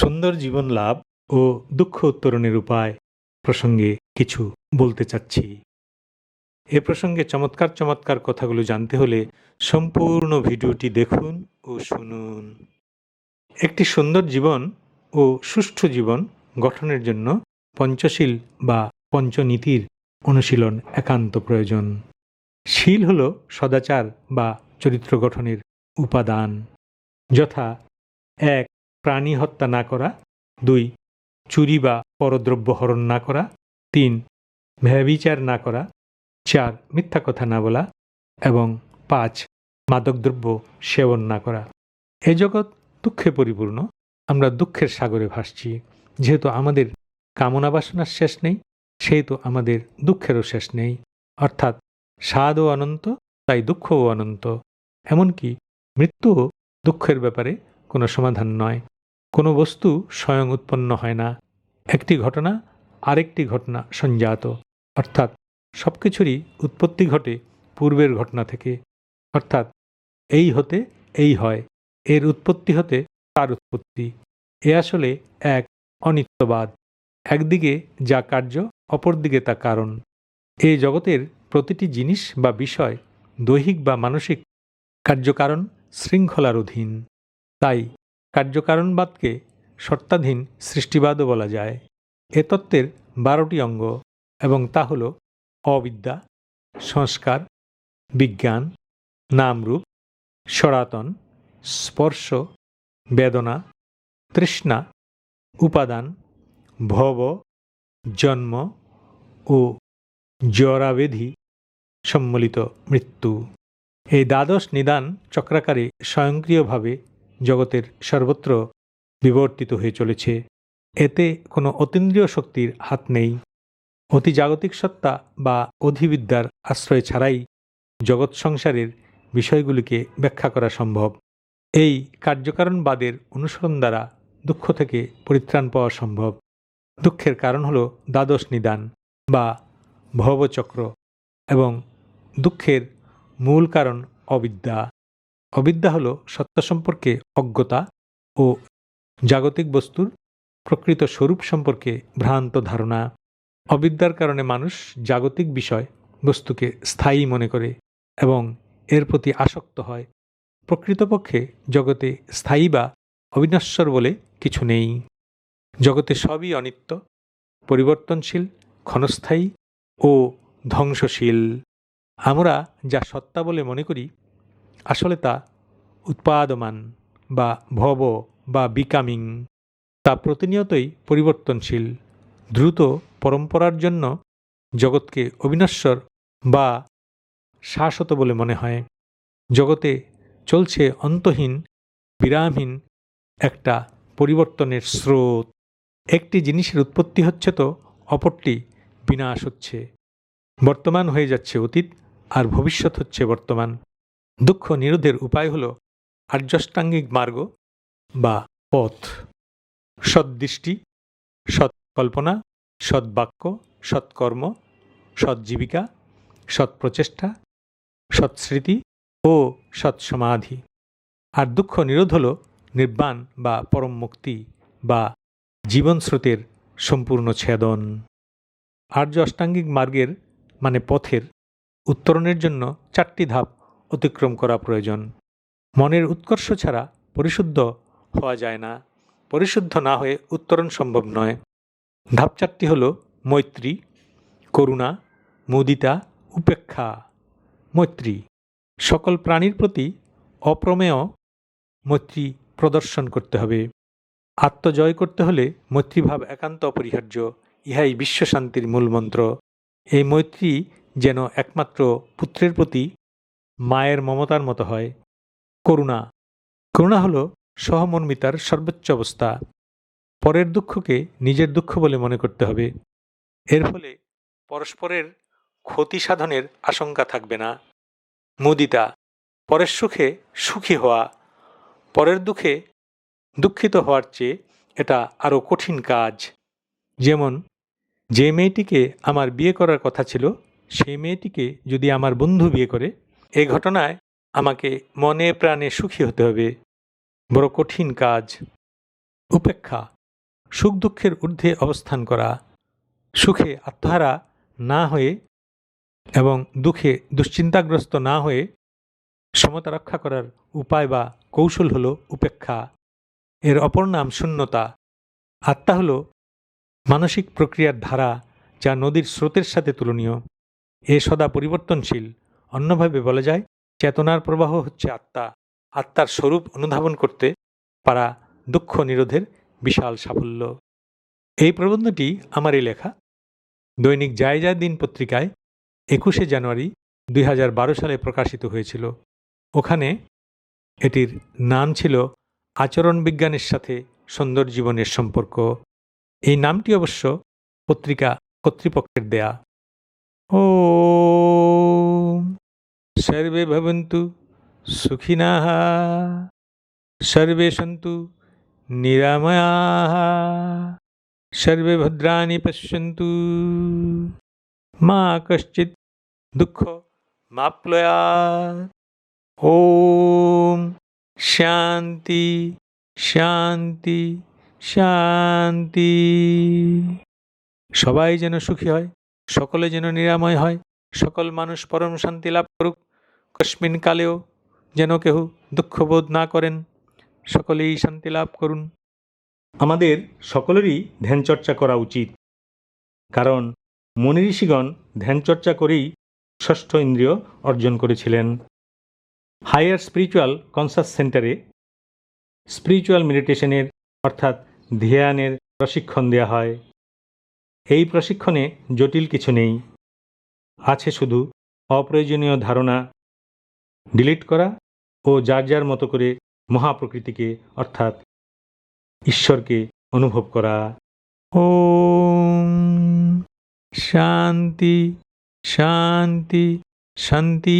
সুন্দর জীবন লাভ ও দুঃখ উত্তরণের উপায় প্রসঙ্গে কিছু বলতে চাচ্ছি। এ প্রসঙ্গে চমৎকার চমৎকার কথাগুলো জানতে হলে সম্পূর্ণ ভিডিওটি দেখুন ও শুনুন। একটি সুন্দর জীবন ও সুষ্ঠু জীবন গঠনের জন্য পঞ্চশীল বা পঞ্চনীতির অনুশীলন একান্ত প্রয়োজন। শীল হল সদাচার বা চরিত্র গঠনের উপাদান, যথা এক প্রাণী হত্যা না করা। দুই, চুরি বা পরদ্রব্য হরণ না করা। তিন ভ্যাবিচার না করা। চার, মিথ্যা কথা না বলা। এবং পাঁচ, মাদকদ্রব্য সেবন না করা। এ জগৎ দুঃখে পরিপূর্ণ। আমরা দুঃখের সাগরে ভাসছি। যেহেতু আমাদের কামনা বাসনার শেষ নেই, সেহেতু আমাদের দুঃখেরও শেষ নেই। অর্থাৎ স্বাদও অনন্ত, তাই দুঃখও অনন্ত। এমনকি মৃত্যুও দুঃখের ব্যাপারে কোনো সমাধান নয়। কোনো বস্তু স্বয়ং উৎপন্ন হয় না। একটি ঘটনা, আরেকটি ঘটনা সঞ্জাত। অর্থাৎ সব কিছুরই উৎপত্তি ঘটে পূর্বের ঘটনা থেকে। অর্থাৎ এই হতে এই হয়, এর উৎপত্তি হতে তার উৎপত্তি। এ আসলে এক অনিত্যবাদ। একদিকে যা কার্য, অপরদিকে তা কারণ। এ জগতের প্রতিটি জিনিস বা বিষয় দৈহিক বা মানসিক কার্যকারণ শৃঙ্খলার অধীন। তাই কার্যকারণবাদকে শর্তাধীন সৃষ্টিবাদও বলা যায়। এ তত্ত্বের বারোটি অঙ্গ এবং তা হল অবিদ্যা, সংস্কার, বিজ্ঞান, নামরূপ সরাতন স্পর্শ, বেদনা, তৃষ্ণা, উপাদান, ভব, জন্ম ও জরাবেধি সম্মিলিত মৃত্যু। এই দ্বাদশ নিদান চক্রাকারে স্বয়ংক্রিয়ভাবে জগতের সর্বত্র বিবর্তিত হয়ে চলেছে। এতে কোনো অতীন্দ্রিয় শক্তির হাত নেই। অতি জাগতিক সত্তা বা অধিবিদ্যার আশ্রয় ছাড়াই জগৎ সংসারের বিষয়গুলিকে ব্যাখ্যা করা সম্ভব। এই কার্যকারণবাদের অনুসরণ দ্বারা দুঃখ থেকে পরিত্রাণ পাওয়া সম্ভব। দুঃখের কারণ হল দ্বাদশ নিদান বা ভবচক্র এবং দুঃখের মূল কারণ অবিদ্যা। অবিদ্যা হল সত্য সম্পর্কে অজ্ঞতা ও জাগতিক বস্তুর প্রকৃত স্বরূপ সম্পর্কে ভ্রান্ত ধারণা। অবিদ্যার কারণে মানুষ জাগতিক বিষয় বস্তুকে স্থায়ী মনে করে এবং এর প্রতি আসক্ত হয়। প্রকৃতপক্ষে জগতে স্থায়ী বা অবিনশ্বর বলে কিছু নেই। জগতে সবই অনিত্য, পরিবর্তনশীল, ক্ষণস্থায়ী ও ধ্বংসশীল। আমরা যা সত্তা বলে মনে করি আসলে তা উৎপাদমান বা ভব বা বিকামিং। তা প্রতিনিয়তই পরিবর্তনশীল, দ্রুত পরম্পরার জন্য জগৎকে অবিনশ্বর বা শাশ্বত বলে মনে হয়। জগতে চলছে অন্তহীন, বিরামহীন একটা পরিবর্তনের স্রোত। একটি জিনিসের উৎপত্তি হচ্ছে তো, অপরটি বিনাশ হচ্ছে। বর্তমান হয়ে যাচ্ছে অতীত আর ভবিষ্যৎ হচ্ছে বর্তমান। দুঃখ নিরোধের উপায় হল আর্যষ্টাঙ্গিক মার্গ বা পথ। সদ্দৃষ্টি, সৎকল্পনা, সদ্বাক্য, সৎকর্ম, সৎজীবিকা, সৎপ্রচেষ্টা, সৎস্মৃতি ও সৎসমাধি। আর দুঃখ নিরোধ হল নির্বাণ বা পরম মুক্তি বা জীবন স্রোতের সম্পূর্ণ ছেদন। আর্য অষ্টাঙ্গিক মার্গের মানে পথের উত্তরণের জন্য চারটি ধাপ অতিক্রম করা প্রয়োজন। মনের উৎকর্ষ ছাড়া পরিশুদ্ধ হওয়া যায় না। পরিশুদ্ধ না হয়ে উত্তরণ সম্ভব নয়। ধাপ চারটি হল মৈত্রী, করুণা, মুদিতা, উপেক্ষা। মৈত্রী, সকল প্রাণীর প্রতি অপ্রমেয় মৈত্রী প্রদর্শন করতে হবে। আত্মজয় করতে হলে মৈত্রীভাব একান্ত অপরিহার্য, ইহাই বিশ্বশান্তির মূলমন্ত্র। এই মৈত্রী যেন একমাত্র পুত্রের প্রতি মায়ের মমতার মতো হয়। করুণা। করুণা হল সহমর্মিতার সর্বোচ্চ অবস্থা। পরের দুঃখকে নিজের দুঃখ বলে মনে করতে হবে। এর ফলে পরস্পরের ক্ষতি সাধনের আশঙ্কা থাকবে না। মুদিতা। পরের সুখে সুখী হওয়া। পরের দুঃখে দুঃখিত হওয়ার চেয়ে এটা আরও কঠিন কাজ। যেমন, যে মেয়েটিকে আমার বিয়ে করার কথা ছিল, সেই মেয়েটিকে যদি আমার বন্ধু বিয়ে করে এ ঘটনায় আমাকে মনে প্রাণে সুখী হতে হবে। বড় কঠিন কাজ। উপেক্ষা। সুখ দুঃখের ঊর্ধ্বে অবস্থান করা। সুখে আত্মহারা না হয়ে এবং দুঃখে দুশ্চিন্তাগ্রস্ত না হয়ে সমতা রক্ষা করার উপায় বা কৌশল হল উপেক্ষা। এর অপর নাম শূন্যতা। আত্মা হল মানসিক প্রক্রিয়ার ধারা যা নদীর স্রোতের সাথে তুলনীয়। এ সদা পরিবর্তনশীল। অন্যভাবে বলা যায়, চেতনার প্রবাহ হচ্ছে আত্মা। আত্মার স্বরূপ অনুধাবন করতে পারা দুঃখ নিরোধের বিশাল সাফল্য। এই প্রবন্ধটি আমারই লেখা। দৈনিক জায়জা দিন পত্রিকায় একুশে জানুয়ারি দুই হাজার বারো সালে প্রকাশিত হয়েছিল। ওখানে এটির নাম ছিল আচরণ বিজ্ঞানের সাথে সুন্দর জীবনের সম্পর্ক। এই নামটি অবশ্য পত্রিকা কর্তৃপক্ষের দেয়া। ও সর্বে ভবন্তু সুখিনাহ সর্বে সন্তু নিরাময়া সর্বে ভদ্রাণি পশ্যন্তু মা কশ্চিৎ দুঃখ মাপ্লয়া ওম শান্তি শান্তি শান্তি সবাই যেন সুখী হয়। সকলে যেন নিরাময় হয়, সকল মানুষ পরম শান্তি লাভ করুক, কস্মিন কালেও যেন কেহ দুঃখবোধ না করেন, সকলেই শান্তি লাভ করুন। আমাদের সকলেরই ধ্যানচর্চা করা উচিত, কারণ মনি ঋষিগণ ধ্যানচর্চা করেই ষষ্ঠ ইন্দ্রিয় অর্জন করেছিলেন। হায়ার স্পিরিচুয়াল কনসাস সেন্টারে স্পিরিচুয়াল মেডিটেশনের অর্থাৎ ধ্যানের প্রশিক্ষণ দেওয়া হয়। এই প্রশিক্ষণে জটিল কিছু নেই। আছে শুধু অপ্রয়োজনীয় ধারণা, ডিলিট করা ও যার যার মতো করে মহাপ্রকৃতিকে, অর্থাৎ ঈশ্বরকে অনুভব করা। ওম শান্তি শান্তি শান্তি।